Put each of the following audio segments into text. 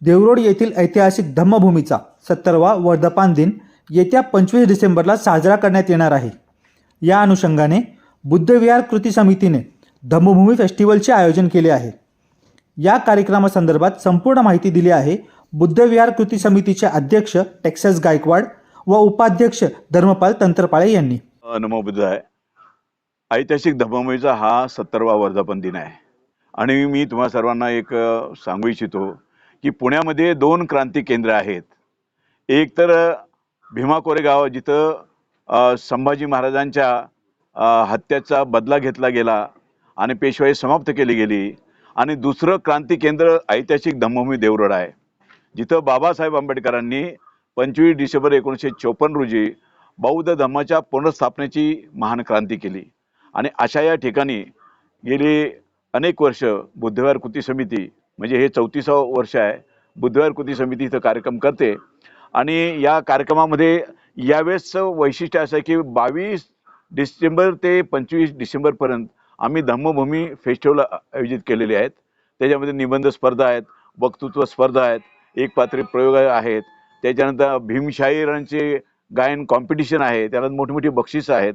देवरोड येथील ऐतिहासिक धम्मभूमीचा सत्तरवा वर्धापन दिन येत्या पंचवीस डिसेंबरला साजरा करण्यात येणार आहे. या अनुषंगाने बुद्धविहार कृती समितीने धम्मभूमी फेस्टिवलचे आयोजन केले आहे. या कार्यक्रमासंदर्भात संपूर्ण माहिती दिली आहे बुद्धविहार कृती समितीचे अध्यक्ष टेक्सास गायकवाड व उपाध्यक्ष धर्मपाल तंत्रपाळे यांनी. नमो आहे ऐतिहासिक धम्मभूमीचा हा सत्तरवा वर्धापन दिन आहे. आणि मी तुम्हा सर्वांना एक सांगू इच्छितो. की पुण्यामध्ये दोन क्रांती केंद्र आहेत. एक तर भीमा कोरेगाव जिथं संभाजी महाराजांच्या हत्याचा बदला घेतला गेला आणि पेशवाई समाप्त केली गेली. आणि दुसरं क्रांती केंद्र ऐतिहासिक धम्मभूमी देवरोड आहे. जिथं बाबासाहेब आंबेडकरांनी पंचवीस डिसेंबर एकोणीसशे चोपन्न रोजी बौद्ध धर्माच्या पुनर्स्थापनेची महान क्रांती केली. आणि अशा या ठिकाणी गेली अनेक वर्ष बुद्धवार कृती समिती म्हणजे हे चौतीसावं वर्ष आहे. बुधवार कृती समिती इथं कार्यक्रम करते. आणि या कार्यक्रमामध्ये यावेळेसचं वैशिष्ट्य असं आहे की बावीस डिसेंबर ते पंचवीस डिसेंबरपर्यंत आम्ही धम्मभूमी फेस्टिवल आयोजित केलेले आहेत. त्याच्यामध्ये निबंध स्पर्धा आहेत वक्तृत्व स्पर्धा आहेत एक पात्री प्रयोग आहेत. त्याच्यानंतर भीमशाहीरांचे गायन कॉम्पिटिशन आहे. त्यानंतर मोठी बक्षिसं आहेत.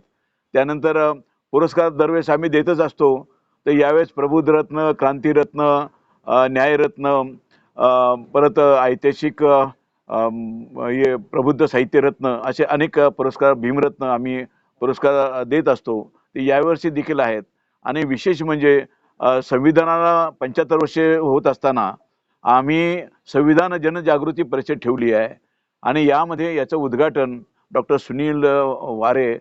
त्यानंतर पुरस्कार दरवेळेस आम्ही देतच असतो. तर यावेळेस प्रबुद्धरत्न क्रांतिरत्न न्यायरत्न परत ऐतिहासिक हे प्रबुद्ध साहित्यरत्न असे अनेक पुरस्कार भीमरत्न आम्ही पुरस्कार देत असतो. ते यावर्षी देखील आहेत. आणि विशेष म्हणजे संविधानाला पंच्याहत्तर वर्षे होत असताना आम्ही संविधान जनजागृती परिषद ठेवली आहे. आणि यामध्ये याचं उद्घाटन डॉक्टर सुनील वारे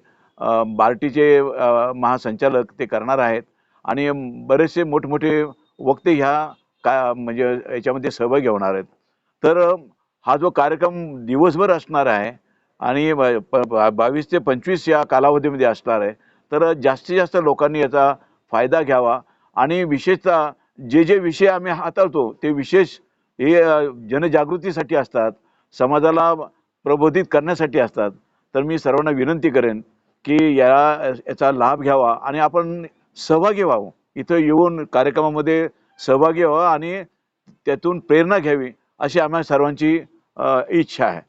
बार्टीचे महासंचालक ते करणार आहेत. आणि बरेचसे मोठमोठे वक्ते ह्या का म्हणजे याच्यामध्ये सहभागी होणार आहेत. तर हा जो कार्यक्रम दिवसभर असणार आहे आणि प- बावीस ते पंचवीस या कालावधीमध्ये असणार आहे तर जास्तीत जास्त लोकांनी याचा फायदा घ्यावा आणि विशेषतः जे जे विषय आम्ही हाताळतो ते विशेष हे जनजागृतीसाठी असतात समाजाला प्रबोधित करण्यासाठी असतात. तर मी सर्वांना विनंती करेन की या याचा लाभ घ्यावा आणि आपण सहभागी व्हावं. इथं येऊन कार्यक्रमामध्ये सहभागी व्हावं आणि त्यातून प्रेरणा घ्यावी अशी आम्हा सर्वांची इच्छा आहे.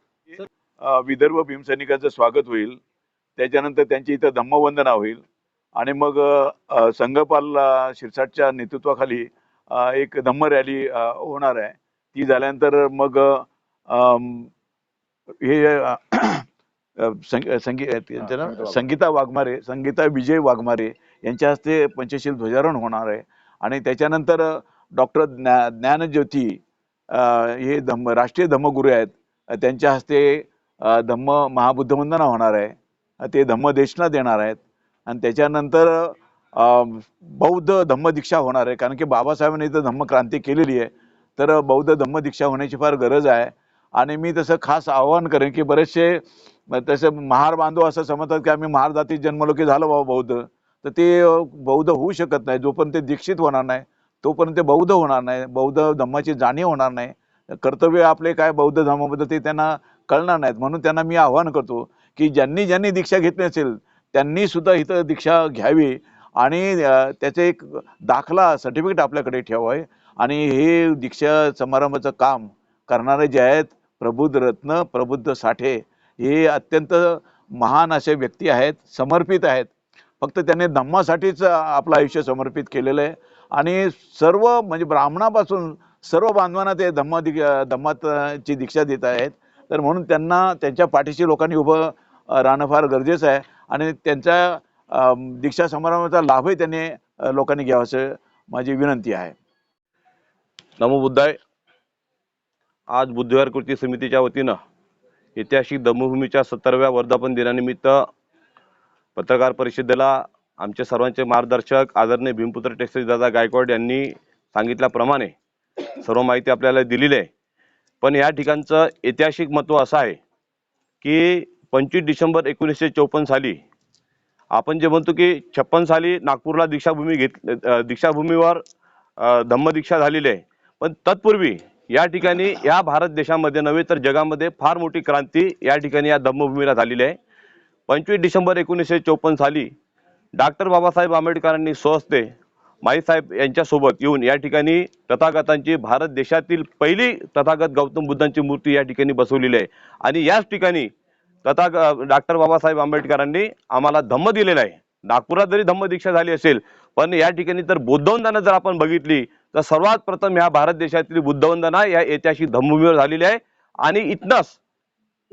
विदर्भ भीमसैनिकांचं स्वागत होईल. त्याच्यानंतर त्यांची इथं धम्मवंदना होईल. आणि मग संघपाल शिरसाटच्या नेतृत्वाखाली अ, एक धम्म रॅली होणार आहे. ती झाल्यानंतर मग हे? संगीता वाघमारे. संगीता विजय वाघमारे यांच्या हस्ते पंचशील ध्वजारोहण होणार आहे. आणि त्याच्यानंतर डॉक्टर ज्ञा ज्ञानज्योती हे धम्म राष्ट्रीय धम्मगुरू आहेत. त्यांच्या हस्ते धम्म महाबुद्धवंदना होणार आहे. ते धम्मदेशना देणार आहेत. आणि त्याच्यानंतर बौद्ध धम्मदीक्षा होणार आहे. कारण की बाबासाहेबांनी इथं धम्मक्रांती केलेली आहे. तर बौद्ध धम्मदीक्षा होण्याची फार गरज आहे. आणि मी तसं खास आवाहन करेन की बरेचसे तसं महार बांधव असं समजतात की आम्ही महार जातीत जन्मलो की झालो बाबा बौद्ध. तर ते बौद्ध होऊ शकत नाही. जोपर्यंत ते दीक्षित होणार नाही तोपर्यंत ते बौद्ध होणार नाही. बौद्ध धम्माची जाणीव होणार नाही. कर्तव्य आपले काय बौद्ध धर्माबद्दल ते त्यांना कळणार नाहीत. म्हणून त्यांना मी आवाहन करतो की ज्यांनी ज्यांनी दीक्षा घेतली असेल त्यांनी सुद्धा इथं दीक्षा घ्यावी आणि त्याचे एक दाखला सर्टिफिकेट आपल्याकडे ठेवावे आणि हे दीक्षा समारंभाचं काम करणारे जे आहेत प्रबुद्ध रत्न प्रबुद्ध साठे हे अत्यंत महान असे व्यक्ती आहेत समर्पित आहेत. फक्त त्यांनी धम्मासाठीच आपलं आयुष्य समर्पित केलेलं आहे. आणि सर्व म्हणजे ब्राह्मणापासून सर्व बांधवांना ते धम्म दि धम्माची दीक्षा देत आहेत. तर म्हणून त्यांना त्यांच्या पाठीशी लोकांनी उभं राहणं फार गरजेचं आहे. आणि त्यांच्या दीक्षा समारंभाचा लाभही त्यांनी लोकांनी घ्यावा असं माझी विनंती आहे. नमो बुद्धाय. आज बुद्धविहार कृती समितीच्या वतीनं ऐतिहासिक दमभूमीच्या सत्तराव्या वर्धापन दिनानिमित्त पत्रकार परिषदेला आमचे सर्वांचे मार्गदर्शक आदरणीय भीमपुत्र टेक्सटाईल दादा गायकवाड यांनी सांगितल्याप्रमाणे सर्व माहिती आपल्याला दिलेली आहे. पण या ठिकाणचं ऐतिहासिक महत्त्व असं आहे की पंचवीस डिसेंबर एकोणीसशे चौपन्न साली आपण जे म्हणतो की छप्पन साली नागपूरला दीक्षाभूमी घेत दीक्षाभूमीवर धम्मदीक्षा झालेली आहे. पण तत्पूर्वी या ठिकाणी या भारत देशामध्ये नव्हे तर जगामध्ये फार मोठी क्रांती या ठिकाणी या धम्मभूमीला झालेली आहे. पंचवीस डिसेंबर एकोणीसशे चौपन्न साली डॉक्टर बाबासाहेब आंबेडकरांनी स्वहस्ते माईसाहेब यांच्यासोबत येऊन या ठिकाणी तथागतांची भारत देशातील पहिली तथागत गौतम बुद्धांची मूर्ती या ठिकाणी बसवलेली आहे. आणि याच ठिकाणी तथाग डॉक्टर बाबासाहेब आंबेडकरांनी आम्हाला धम्म दिलेला आहे. नागपुरात जरी धम्म दीक्षा झाली असेल पण या ठिकाणी तर बुद्धवंदना जर आपण बघितली तर सर्वात प्रथम ह्या भारत देशातील बुद्धवंदना या ऐतिहासिक धम्मभूमीवर झालेली आहे. आणि इथनंच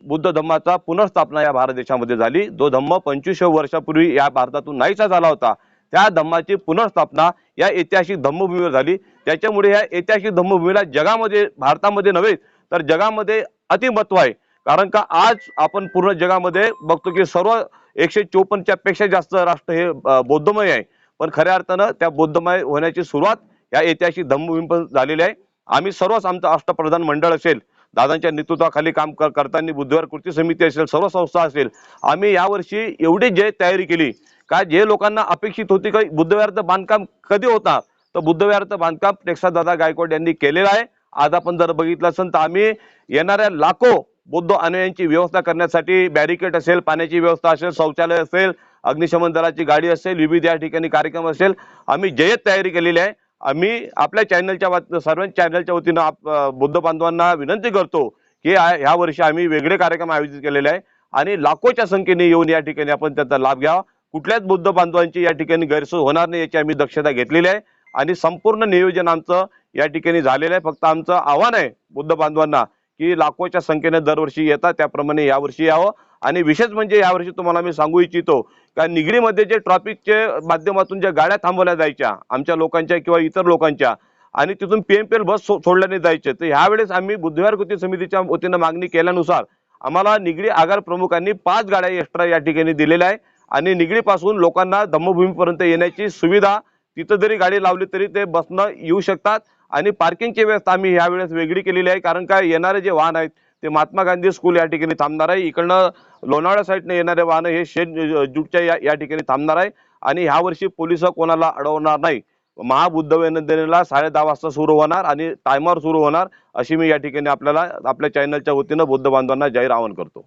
बुद्ध धम्माचा पुनर्स्थापना या भारत देशामध्ये झाली. जो धम्म पंचवीसशे वर्षापूर्वी या भारतातून नाहीसा झाला होता त्या धम्माची पुनर्स्थापना या ऐतिहासिक धम्मभूमीवर झाली. त्याच्यामुळे या ऐतिहासिक धम्मभूमीला जगामध्ये भारतामध्ये नव्हे तर जगामध्ये अतिमत्व आहे. कारण का आज आपण पूर्ण जगामध्ये बघतो की सर्व एकशे चोपन्नच्या पेक्षा जास्त राष्ट्र हे बौद्धमय आहे. पण खऱ्या अर्थानं त्या बौद्धमय होण्याची सुरुवात या ऐतिहासिक धम्मभूमीपासून झालेली आहे. आम्ही सर्वच आमचं अष्टप्रधान मंडळ असेल दादांच्या नेतृत्वाखाली काम कर करताना बुद्धवार कृती समिती असेल सर्व संस्था असेल आम्ही यावर्षी एवढी जय तयारी केली. का जे लोकांना अपेक्षित होती की बुद्धविहाराचं बांधकाम कधी होता तर बुद्धविहाराचं बांधकाम टेक्सा दादा गायकवाड यांनी केलेलं आहे. आज आपण जर बघितलं असेल तर आम्ही येणाऱ्या लाखो बौद्ध अनुयांची व्यवस्था करण्यासाठी बॅरिकेड असेल पाण्याची व्यवस्था असेल शौचालय असेल अग्निशमन दलाची गाडी असेल विविध या ठिकाणी कार्यक्रम असेल. आम्ही जयत तयारी केलेली आहे. आम्ही आपल्या चॅनलच्या वात- सर्व चॅनलच्या वतीनं आप- बुद्ध बांधवांना विनंती करतो की ह्या वर्षी आम्ही वेगळे कार्यक्रम आयोजित केलेले आहे आणि लाखोच्या संख्येने येऊन या ठिकाणी आपण त्याचा लाभ घ्यावा कुठल्याच बुद्ध बांधवांची या ठिकाणी गैरसोय होणार नाही याची आम्ही दक्षता घेतलेली आहे आणि संपूर्ण नियोजन आमचं या ठिकाणी झालेलं आहे. फक्त आमचं आव्हान आहे बुद्ध बांधवांना की लाखोच्या संख्येने दरवर्षी येतात त्याप्रमाणे यावर्षी यावं. आणि विशेष म्हणजे यावर्षी तुम्हाला मी सांगू इच्छितो का निगडीमध्ये जे ट्रॉफिकचे माध्यमातून ज्या गाड्या थांबवल्या जायच्या आमच्या लोकांच्या किंवा इतर लोकांच्या आणि तिथून पी एम एल बस सो- सोडल्याने जायचे तर ह्यावेळेस आम्ही बुधवार कृती समितीच्या वतीनं मागणी केल्यानुसार आम्हाला निगडी आगार प्रमुखांनी पाच गाड्या एक्स्ट्रा या ठिकाणी दिलेल्या आहे आणि निगडीपासून लोकांना धम्मभूमीपर्यंत येण्याची सुविधा तिथं जरी गाडी लावली तरी ते बसनं येऊ शकतात. आणि पार्किंगची व्यवस्था आम्ही यावेळेस वेगळी केलेली आहे. कारण काय येणारे जे वाहन आहेत ते महात्मा गांधी स्कूल या ठिकाणी थांबणार आहे. इकडनं लोणावळा साईडनं येणारे वाहन हे शेड जुटच्या या या ठिकाणी थांबणार आहे. आणि ह्या वर्षी पोलीस कोणाला अडवणार नाही. महाबुद्ध वंदनेला साडे दहा वाजता सुरू होणार आणि टायमावर सुरू होणार अशी मी या ठिकाणी आपल्याला आपल्या चॅनलच्या वतीनं बुद्ध बांधवांना जाहीर आवाहन करतो.